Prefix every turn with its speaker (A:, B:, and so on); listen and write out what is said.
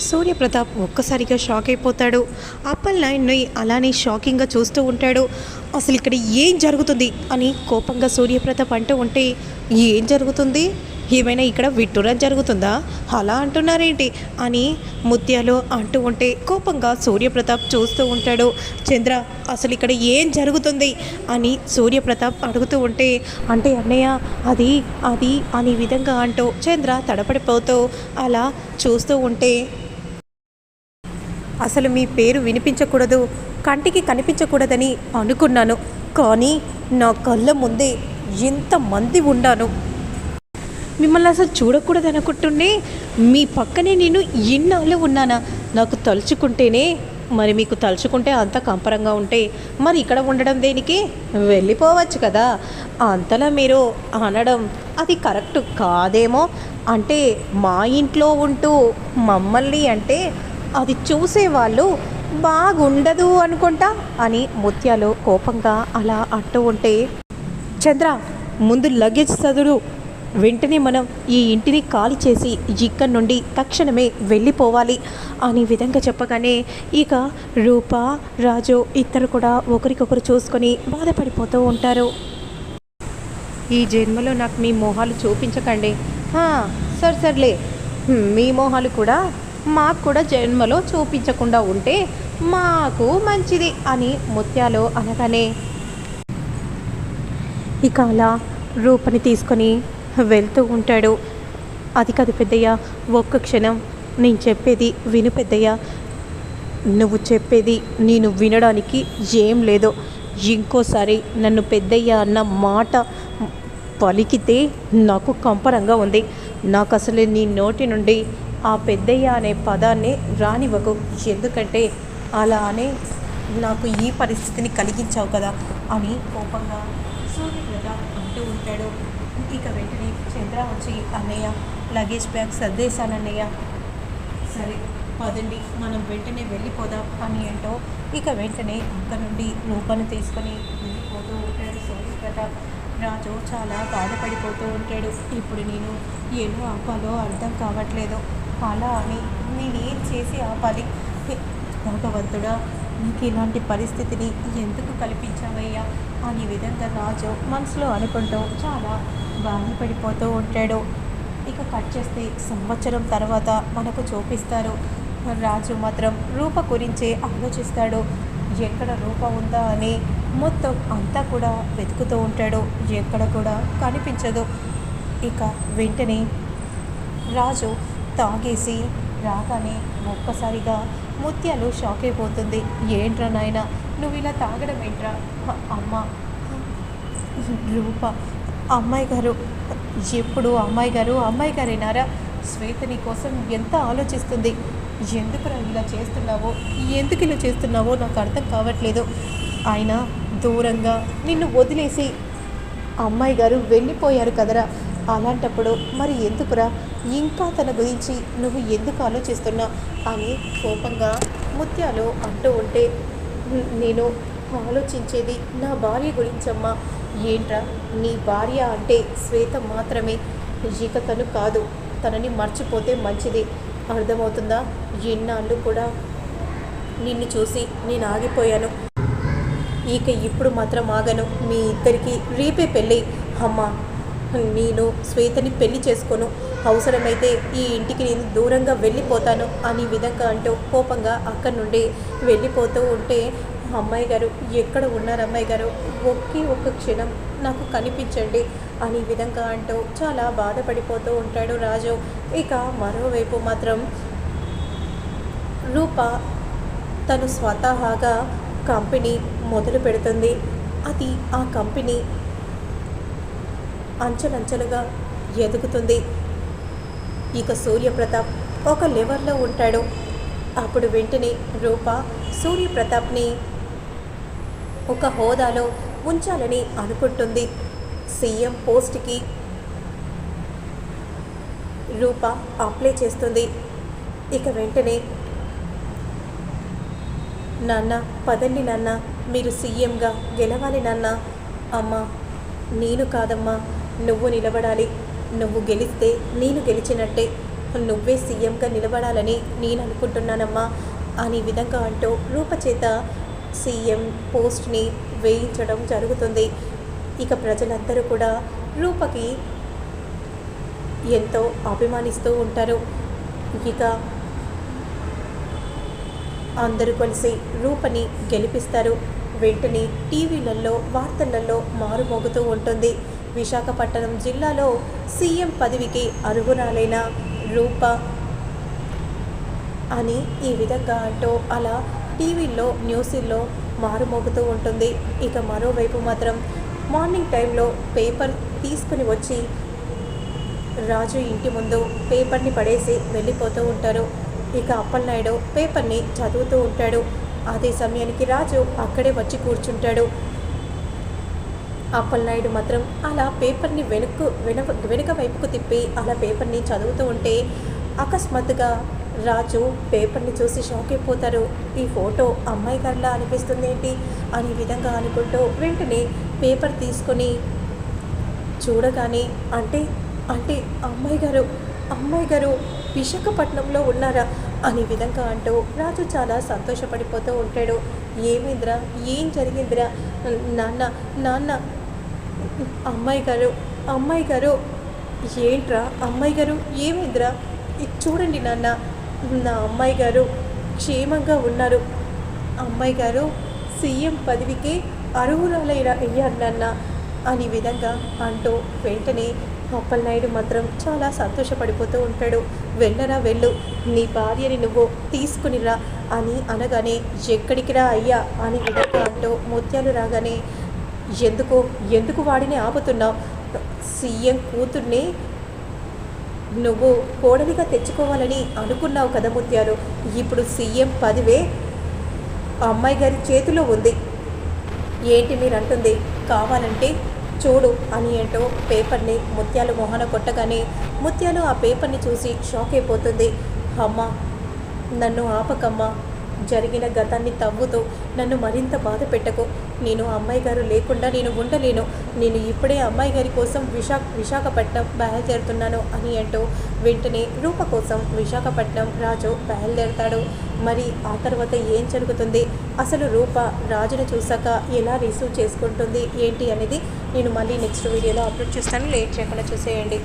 A: సూర్యప్రతాప్ ఒక్కసారిగా షాక్ అయిపోతాడు. అప్పల్ నాయుడిని అలానే షాకింగ్గా చూస్తూ ఉంటాడు. అసలు ఇక్కడ ఏం జరుగుతుంది? అని కోపంగా సూర్యప్రతాప్ అంటూ ఉంటే ఏం జరుగుతుంది? ఏమైనా ఇక్కడ విట్టురా జరుగుతుందా? అలా అంటున్నారేంటి? అని ముత్యాలు అంటూ ఉంటే కోపంగా సూర్యప్రతాప్ చూస్తూ ఉంటాడు. చంద్ర అసలు ఇక్కడ ఏం జరుగుతుంది? అని సూర్యప్రతాప్ అడుగుతూ ఉంటే అంటే అన్నయ్య అది అది అనే విధంగా అంటూ చంద్ర తడపడిపోతూ అలా చూస్తూ ఉంటే అసలు మీ పేరు వినిపించకూడదు కంటికి కనిపించకూడదని అనుకున్నాను. కానీ నా కళ్ళ ముందే ఎంతమంది ఉండాను మిమ్మల్ని అసలు చూడకూడదు అనుకుంటుండే మీ పక్కనే నేను ఇన్నాళ్ళు ఉన్నానా? నాకు తలుచుకుంటేనే మరి మీకు తలుచుకుంటే అంత కంపరంగా ఉంటే మరి ఇక్కడ ఉండడం దేనికి? వెళ్ళిపోవచ్చు కదా. అంతలా మీరు అనడం అది కరెక్ట్ కాదేమో? అంటే మా ఇంట్లో ఉంటూ మమ్మల్ని అంటే అది చూసేవాళ్ళు బాగుండదు అనుకుంటా అని ముత్యాలు కోపంగా అలా అంటూ ఉంటే చంద్ర ముందు లగేజ్ చదువు వెంటనే మనం ఈ ఇంటిని ఖాళీ చేసి ఇక్కడి నుండి తక్షణమే వెళ్ళిపోవాలి అనే విధంగా చెప్పగానే ఇక రూప రాజు ఇద్దరు కూడా ఒకరికొకరు చూసుకొని బాధపడిపోతూ ఉంటారు. ఈ జన్మలో నాకు మీ మొహాలు చూపించకండి. సరే సర్లే. మీ మొహాలు కూడా మాకు కూడా జన్మలో చూపించకుండా ఉంటే మాకు మంచిది అని ముత్యాలు అనగానే ఇక అలా రూపని తీసుకొని వెళ్తూ ఉంటాడు. అది కాదు పెద్దయ్య ఒక్క క్షణం. నేను చెప్పేది విను పెద్దయ్య. నువ్వు చెప్పేది నేను వినడానికి ఏం లేదు. ఇంకోసారి నన్ను పెద్దయ్య అన్న మాట పలికితే నాకు కంపరంగా ఉంది. నాకు అసలు నీ నోటి నుండి ఆ పెద్దయ్య అనే పదాన్ని రానివ్వకు. ఎందుకంటే అలా అనే నాకు ఈ పరిస్థితిని కలిగించావు కదా అని కోపంగా సూర్యప్రతాప్ అంటూ ఉంటాడు. ఇక వెంటనే చంద్ర వచ్చి అన్నయ్య లగేజ్ బ్యాగ్ సర్దేశానన్నయ్య సరే పదండి మనం వెంటనే వెళ్ళిపోదాం అని అంటూ ఇక వెంటనే అక్క నుండి రూపను తీసుకొని వెళ్ళిపోతూ ఉంటాడు సూర్యప్రతాప్ రాజు చాలా బాధపడిపోతూ ఉంటాడు. ఇప్పుడు నేను ఏమో ఆపాలో అర్థం కావట్లేదు. అలా అని నేను ఏం చేసి ఆపాలి భగవంతుడా నీకు ఇలాంటి పరిస్థితిని ఎందుకు కల్పించావయ్యా? అనే విధంగా రాజు మనసులో అనుకుంటూ చాలా బాధపడిపోతూ ఉంటాడు. ఇక కట్ చేస్తే సంవత్సరం తర్వాత మనకు చూపిస్తారు. రాజు మాత్రం రూప గురించే ఆలోచిస్తాడు. ఎక్కడ రూప ఉందా అని మొత్తం అంతా కూడా వెతుకుతూ ఉంటాడు. ఎక్కడ కూడా కనిపించదు. ఇక వెంటనే రాజు తాగేసి రాగానే ఒక్కసారిగా ముత్యాలు షాక్ అయిపోతుంది. ఏంట్రా నాయన నువ్వు ఇలా తాగడం ఏంట్రా? అమ్మ రూప అమ్మాయి గారు ఎప్పుడు అమ్మాయి గారు అమ్మాయి గారేనారా? శ్వేత నీ కోసం ఎంత ఆలోచిస్తుంది? ఎందుకు ఇలా చేస్తున్నావో? ఎందుకు ఇలా చేస్తున్నావో నాకు అర్థం కావట్లేదు. ఆయన దూరంగా నిన్ను వదిలేసి. అమ్మాయి గారు వెళ్ళిపోయారు కదరా. అలాంటప్పుడు మరి ఎందుకురా? ఇంకా తన గురించి నువ్వు ఎందుకు ఆలోచిస్తున్నా? అని కోపంగా ముత్యాలు అంటూ ఉంటే నేను ఆలోచించేది నా భార్య గురించమ్మా. ఏంట్రా? నీ భార్య అంటే శ్వేత మాత్రమే. ఇక తను కాదు. తనని మర్చిపోతే మంచిది. అర్థమవుతుందా? ఎన్నాళ్ళు కూడా నిన్ను చూసి నేను ఆగిపోయాను. ఇక ఇప్పుడు మాత్రం ఆగను. మీ ఇద్దరికి రేపే పెళ్ళి. అమ్మ నేను శ్వేతని పెళ్ళి చేసుకోను. అవసరమైతే ఈ ఇంటికి నేను దూరంగా వెళ్ళిపోతాను అని విధంగా అంటూ కోపంగా అక్కడి నుండి వెళ్ళిపోతూ ఉంటే అమ్మాయి గారు ఎక్కడ ఉన్నారు అమ్మాయి గారు? ఒకే ఒక్క క్షణం నాకు కనిపించండి అని విధంగా అంటూ చాలా బాధపడిపోతూ ఉంటాడు రాజు. ఇక మరోవైపు మాత్రం రూప తను స్వతహాగా కంపెనీ మొదలు పెడుతుంది. అది ఆ కంపెనీ అంచెలంచెలుగా ఎదుగుతుంది. ఇక సూర్యప్రతాప్ ఒక లెవర్లో ఉంటాడు. అప్పుడు వెంటనే రూప సూర్యప్రతాప్ని ఒక హోదాలో ఉంచాలని అనుకుంటుంది. సీఎం పోస్ట్కి రూప అప్లై చేస్తుంది. ఇక వెంటనే నాన్న పదండి నాన్న. మీరు సీఎంగా గెలవాలి నాన్న. అమ్మ నేను కాదమ్మా. నువ్వు నిలబడాలి. నువ్వు గెలిస్తే నేను గెలిచినట్టే. నువ్వే సీఎంగా నిలబడాలని నేను అనుకుంటున్నానమ్మా అనే విధంగా అంటూ రూపచేత సీఎం పోస్ట్ని వేయించడం జరుగుతుంది. ఇక ప్రజలందరూ కూడా రూపకి ఎంతో అభిమానిస్తూ ఉంటారు. ఇక అందరూ కలిసి రూపని గెలిపిస్తారు. వెంటనే టీవీలలో వార్తలలో మారుమోగుతూ ఉంటుంది. విశాఖపట్నం జిల్లాలో సీఎం పదవికి అర్హురాలైన రూప అని ఈ విధంగా అంటూ అలా టీవీల్లో న్యూస్ల్లో మారుమోగుతూ ఉంటుంది. ఇక మరోవైపు మాత్రం మార్నింగ్ టైంలో పేపర్ తీసుకుని వచ్చి రాజు ఇంటి ముందు పేపర్ని పడేసి వెళ్ళిపోతూ ఉంటారు. ఇక అప్పలనాయుడు పేపర్ని చదువుతూ ఉంటాడు. అదే సమయానికి రాజు అక్కడే వచ్చి కూర్చుంటాడు. అప్పలనాయుడు మాత్రం అలా పేపర్ని వెనుక వెనక వెనుక వైపుకు తిప్పి అలా పేపర్ని చదువుతూ ఉంటే అకస్మాత్తుగా రాజు పేపర్ని చూసి షాక్ అయిపోతారు. ఈ ఫోటో అమ్మాయి గారిలా అనిపిస్తుంది ఏంటి? అనే విధంగా అనుకుంటూ వెంటనే పేపర్ తీసుకొని చూడగానే అంటే అంటే అమ్మాయి గారు అమ్మాయి గారు విశాఖపట్నంలో ఉన్నారా అనే విధంగా అంటూ రాజు చాలా సంతోషపడిపోతూ ఉంటాడు. ఏమైందిరా? ఏం జరిగిందిరా? నాన్న నాన్న అమ్మాయి గారు అమ్మాయి గారు ఏంట్రా? అమ్మాయి గారు ఏమిద్రా? చూడండి నాన్న నా అమ్మాయి గారు క్షేమంగా ఉన్నారు. అమ్మాయి గారు సీఎం పదవికి అర్హురాలైన అయ్యారు నాన్న అనే విధంగా అంటూ వెంటనే అప్పలనాయుడు మాత్రం చాలా సంతోషపడిపోతూ ఉంటాడు. వెళ్ళరా వెళ్ళు. నీ భార్యని నువ్వు తీసుకునిరా అని అనగానే ఎక్కడికి రా అయ్యా అని విధంగా అంటూ ముత్యాలు రాగానే ఎందుకు? ఎందుకు వాడిని ఆపుతున్నావు? సీఎం కూతుర్ని నువ్వు కోడలిగా తెచ్చుకోవాలని అనుకున్నావు కదా ముత్యాలు. ఇప్పుడు సీఎం పదివే అమ్మాయి గారి చేతిలో ఉంది. ఏంటి మీరు అంటుంది కావాలంటే చూడు అని ఏంటో పేపర్ని ముత్యాలు మొహన కొట్టగానే ముత్యాలు ఆ పేపర్ని చూసి షాక్ అయిపోతుంది. అమ్మ నన్ను ఆపకమ్మా. జరిగిన గతాన్ని తవ్వుతూ నన్ను మరింత బాధ పెట్టకు. నేను అమ్మాయి గారు లేకుండా నేను ఉండలేను. నేను ఇప్పుడే అమ్మాయి గారి కోసం విశాఖ విశాఖపట్నం బయలుదేరుతున్నాను అని అంటూ వెంటనే రూప కోసం విశాఖపట్నం రాజు బయలుదేరతాడు. మరి ఆ తర్వాత ఏం జరుగుతుంది? అసలు రూప రాజును చూసాక ఎలా రిసీవ్ చేసుకుంటుంది ఏంటి అనేది నేను మళ్ళీ నెక్స్ట్ వీడియోలో అప్లోడ్ చేస్తాను. లేట్ చేయకుండా చూసేయండి.